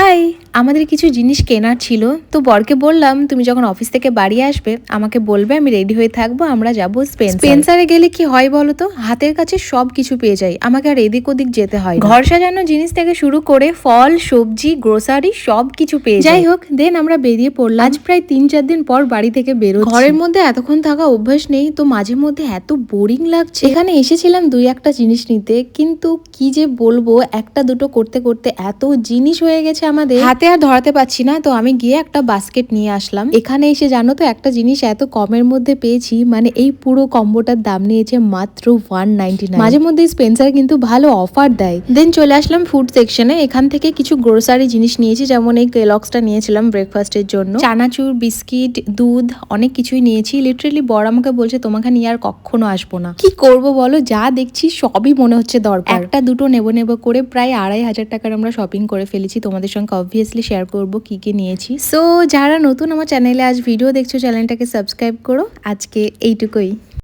Hi. আমাদের কিছু জিনিস কেনার ছিল তো বরকে বললাম তুমি যখন অফিস থেকে বাড়ি আসবে আমাকে বলবে আমি রেডি হয়ে থাকব আমরা যাব স্পেন্সার স্পেন্সারে গেলে কি হয় বলো তো? হাতের কাছে সব কিছু পেয়ে যাই আমাকে আর এদিক ওদিক যেতে হয় ঘর সাজানো জিনিস থেকে শুরু করে ফল সবজি গ্রোসারি সব কিছু পেয়ে যাই হোক দেন আমরা বেরিয়ে পড়লাম। আজ প্রায় তিন চার দিন পর বাড়ি থেকে বেরো ঘরের মধ্যে এতক্ষণ থাকা অভ্যাস নেই তো মাঝে মধ্যে এত বোরিং লাগছে। এখানে এসেছিলাম দুই একটা জিনিস নিতে কিন্তু কি যে বলব একটা দুটো করতে করতে এত জিনিস হয়ে গেছে আমাদের। হাতে আর ধরাতে পারছি না, তো আমি গিয়ে একটা বাস্কেট নিয়ে আসলাম। এখানে এসে জানো তো একটা জিনিস এত কমের মধ্যে পেয়েছি মানে এই পুরো কম্বোটার দাম নিয়েছে মাত্র ওয়ান মাঝে মধ্যে স্পেন্সার কিন্তু ভালো অফার দেয়। দেন চলে আসলাম ফুড সেকশনে এখান থেকে কিছু গ্রোসারি জিনিস নিয়েছি, যেমন এই কেলক্সটা নিয়েছিলাম ব্রেকফাস্টের জন্য। চানাচুর বিস্কিট দুধ, অনেক কিছুই নিয়েছি। লিটারেলি বড় আমাকে বলছে, তোমাকে নিয়ে আর কখনো আসব না। কি করব বলো? যা দেখছি সবই মনে হচ্ছে দরকার। একটা দুটো নেব নেব করে প্রায় আড়াই হাজার টাকার আমরা শপিং করে ফেলেছি। তোমাদের সঙ্গে অবভিয়াসলি শেয়ার করব কি কি নিয়েছি। সো যারা নতুন আমার চ্যানেলে আজ ভিডিও দেখছ চ্যানেলটাকে সাবস্ক্রাইব করো। আজকে এইটুকুই।